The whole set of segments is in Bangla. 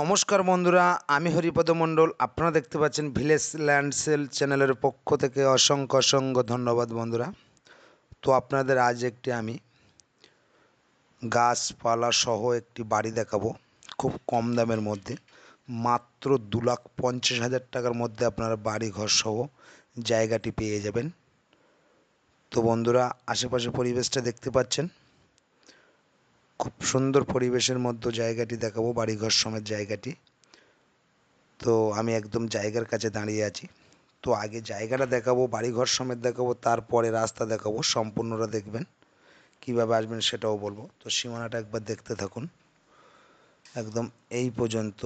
নমস্কার বন্ধুরা, আমি হরিপদ মণ্ডল। আপনারা দেখতে পাচ্ছেন ভিলেজ ল্যান্ড সেল চ্যানেলের পক্ষ থেকে অসংখ্য অসংখ্য ধন্যবাদ বন্ধুরা। তো আপনাদের আজ একটি আমি গাছপালা সহ একটি বাড়ি দেখাবো, খুব কম দামের মধ্যে। মাত্র দু লাখ পঞ্চাশ হাজার টাকার মধ্যে আপনারা বাড়ি ঘর সহ জায়গাটি পেয়ে যাবেন। তো বন্ধুরা আশেপাশে পরিবেশটা দেখতে পাচ্ছেন। খুব সুন্দর পরিবেশের মধ্যে জায়গাটি দেখাবো, বাড়িঘর সমেত জায়গাটি। তো আমি একদম জায়গার কাছে দাঁড়িয়ে আছি। তো আগে জায়গাটা দেখাবো, বাড়িঘর সমেত দেখাবো, তারপরে রাস্তা দেখাবো, সম্পূর্ণটা দেখবেন, কীভাবে আসবেন সেটাও বলব। তো সীমানাটা একবার দেখতে থাকুন। একদম এই পর্যন্ত,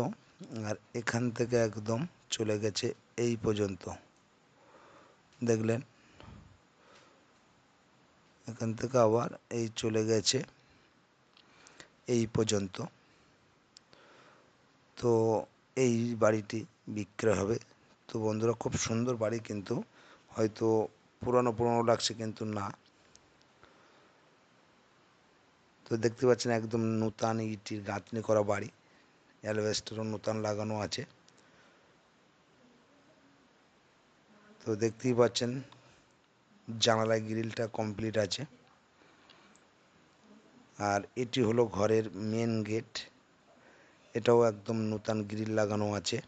আর এখান থেকে একদম চলে গেছে এই পর্যন্ত। দেখলেন? এখান থেকে আবার এই চলে গেছে। এই পর্যন্ত। তো এই বাড়িটি বিক্রয় হবে। তো বন্ধুরা, খুব সুন্দর বাড়ি কিন্তু। হয়তো পুরানো পুরানো লাগছে কিন্তু না। তো দেখতে পাচ্ছেন একদম নূতন ইটির গাঁথনি করা বাড়ি। অ্যালভেস্টারও নূতন লাগানো আছে। তো দেখতেই পাচ্ছেন, জানালায় গ্রিলটা কমপ্লিট আছে। আর এটি হলো ঘরের মেন গেট এটাও একদম নূতন গ্রিল লাগানো আছে।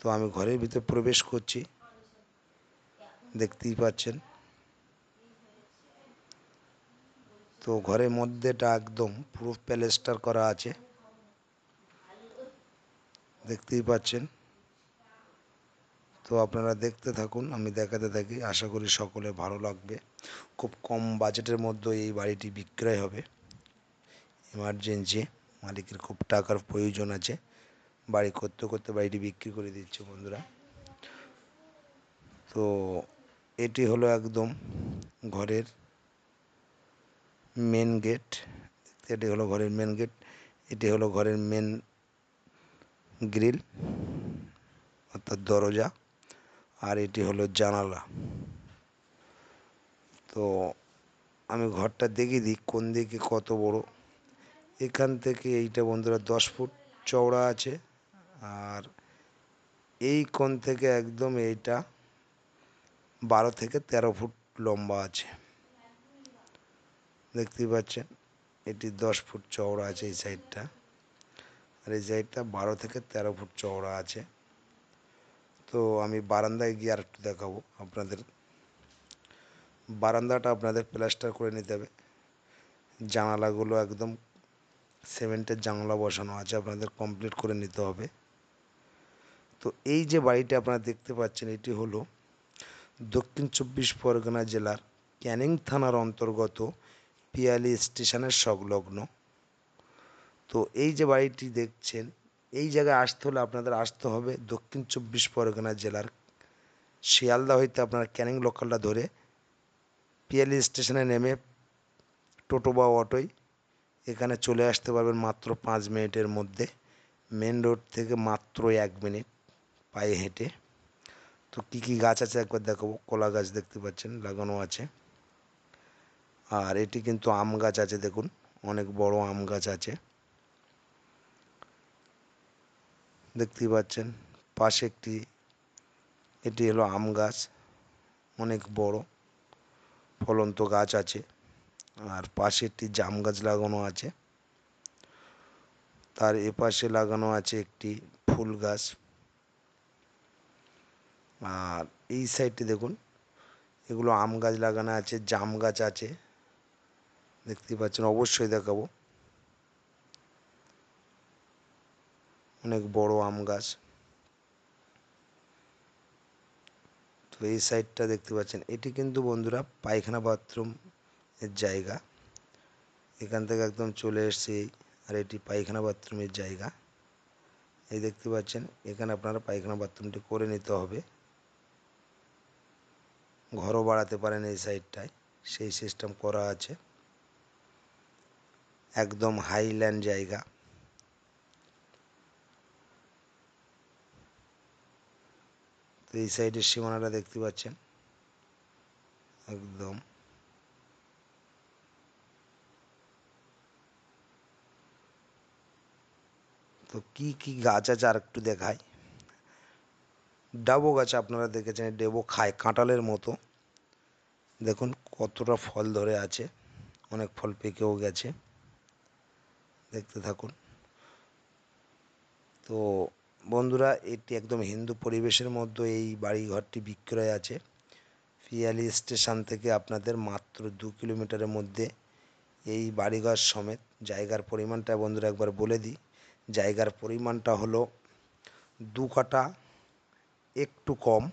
তো আমি ঘরের ভিতরে প্রবেশ করছি। দেখতেই পাচ্ছেন। তো ঘরের মধ্যেটা একদম পুরো প্যালেস্টার করা আছে। দেখতেই পাচ্ছেন। তো আপনারা দেখতে থাকুন, আমি দেখাতে থাকি। আশা করি সকলে ভালো লাগবে। খুব কম বাজেটের মধ্যে এই বাড়িটি বিক্রয় হবে। এমার্জেন্সি মালিকের খুব টাকার প্রয়োজন আছে। বাড়ি করতে করতে বাড়িটি বিক্রি করে দিচ্ছে বন্ধুরা। তো এটি হলো একদম ঘরের মেন গেট এটি হলো ঘরের মেন গেট এটি হলো ঘরের মেন গ্রিল অর্থাৎ দরজা। আর এটি হলো জানালা। তো আমি ঘরটা দেখিয়ে দিই, কোন দিকে কত বড়। এখান থেকে এইটা বন্ধুরা দশ ফুট চওড়া আছে। আর এই কোণ থেকে একদম এইটা বারো থেকে তেরো ফুট লম্বা আছে। দেখতেই পাচ্ছেন, এটি দশ ফুট চওড়া আছে এই সাইডটা আর এই সাইডটা বারো থেকে তেরো ফুট চওড়া আছে। তো আমি বারান্দায় গিয়ে আর একটু দেখাবো আপনাদের। বারান্দাটা আপনাদের প্লাস্টার করে নিতে হবে। জানালাগুলো একদম সিমেন্টের জানলা বসানো আছে, আপনাদের কমপ্লিট করে নিতে হবে। তো এই যে বাড়িটা আপনারা দেখতে পাচ্ছেন, এটি হলো দক্ষিণ চব্বিশ পরগনা জেলার ক্যানিং থানার অন্তর্গত পিয়ালি স্টেশনের সংলগ্ন। তো এই যে বাড়িটি দেখছেন এই জায়গায় আসতে হলে আপনাদের আসতে হবে দক্ষিণ চব্বিশ পরগনা জেলার শিয়ালদা হইতে আপনারা ক্যানিং লোকালটা ধরে পিয়ালি স্টেশনে নেমে টোটো বা অটোয় এখানে চলে আসতে পারবেন মাত্র পাঁচ মিনিটের মধ্যে। মেন রোড থেকে মাত্র এক মিনিট পায়ে হেঁটে। তো কী কী গাছ আছে একবার দেখাবো? কলা গাছ দেখতে পাচ্ছেন, লাগানো আছে। আর এটি কিন্তু আম গাছ আছে, দেখুন, অনেক বড় আম গাছ আছে। দেখতেই পাচ্ছেন, পাশে একটি, এটি হলো আম গাছ, অনেক বড়, ফলন্ত গাছ আছে, আর পাশে একটি জাম গাছ লাগানো আছে, তার এপাশে লাগানো আছে একটি ফুল গাছ, আর এই সাইডটি দেখুন, এগুলো আম গাছ লাগানো আছে, জাম গাছ আছে, দেখতেই পাচ্ছেন, অবশ্যই দেখাবো। অনেক বড় আম গাছ। তো এই সাইডটা দেখতে পাচ্ছেন। এটি কিন্তু বন্ধুরা পায়খানা বাথরুম এর জায়গা। এখান থেকে একদম চলে এসছে আর এটি পায়খানা বাথরুমের জায়গা। এই দেখতে পাচ্ছেন, এখানে আপনারা পায়খানা বাথরুমটি করে নিতে হবে। ঘরও বাড়াতে পারেন এই সাইডটায় সেই সিস্টেম করা আছে। একদম হাইল্যান্ড জায়গা। এই সাইডের সীমানাটা দেখতে পাচ্ছেন? একদম। তো কি কি গাছ আছে আর একটু দেখায় ডাবো গাছ আপনারা দেখেছেন ডেবো খায় কাঁটালের মতো। দেখুন কতটা ফল ধরে আছে, অনেক ফল পেকেও গেছে। দেখতে থাকুন। তো বন্ধুরা, এটি একদম হিন্দু পরিবেশের মধ্যে এই বাড়িঘরটি বিক্রয় আছে। পিয়ালি স্টেশন থেকে আপনাদের মাত্র দু কিলোমিটারের মধ্যে এই বাড়িঘর সমেত জায়গার পরিমাণটা বন্ধুরা একবার বলে দিই। জায়গার পরিমাণটা হলো দু কাটা একটু কম।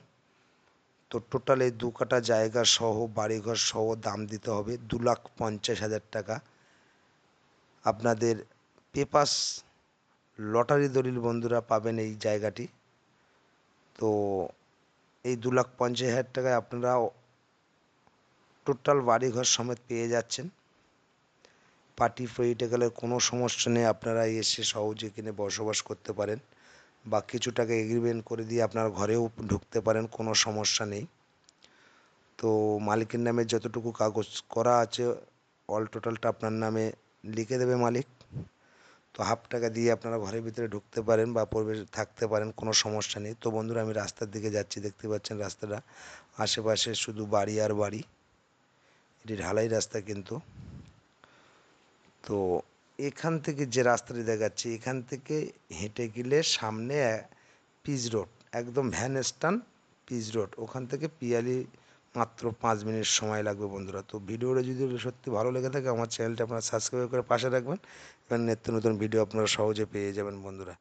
তো টোটাল দু কাটা জায়গা সহ, বাড়িঘর সহ দাম দিতে হবে দু লাখ পঞ্চাশ হাজার টাকা। আপনাদের পেপাস লটারি দলিল বন্ধুরা পাবেন এই জায়গাটি। তো এই দু লাখ পঞ্চাশ হাজার টাকায় আপনারা টোটাল বাড়িঘর সমেত পেয়ে যাচ্ছেন। পার্টি পলিটিক্যালের কোনো সমস্যা নেই, আপনারা এসে সহজে কিনে বসবাস করতে পারেন বা কিছু টাকা এগ্রিমেন্ট করে দিয়ে আপনার ঘরেও ঢুকতে পারেন, কোনো সমস্যা নেই। তো মালিকের নামে যতটুকু কাগজ করা আছে অল টোটালটা আপনার নামে লিখে দেবে মালিক। তো হাফ টাকা দিয়ে আপনারা ঘরের ভিতরে ঢুকতে পারেন বা পরিবেশ থাকতে পারেন, কোনো সমস্যা নেই। তো বন্ধুরা, আমি রাস্তার দিকে যাচ্ছি, দেখতে পাচ্ছেন রাস্তাটা। আশেপাশে শুধু বাড়ি আর বাড়ি। এটি ঢালাই রাস্তা কিন্তু। তো এখান থেকে যে রাস্তাটি দেখাচ্ছি, এখান থেকে হেঁটে গেলে সামনে পিচ রোড, একদম ভ্যান স্ট্যান্ড, পিচ রোড। ওখান থেকে পিয়ালি মাত্র পাঁচ মিনিট সময় লাগবে বন্ধুরা। তো ভিডিওটা যদি সত্যি ভালো লেগে থাকে, আমার চ্যানেলটা আপনারা সাবস্ক্রাইব করে পাশে রাখবেন। এবং নিত্য নতুন ভিডিও আপনারা সহজে পেয়ে যাবেন বন্ধুরা।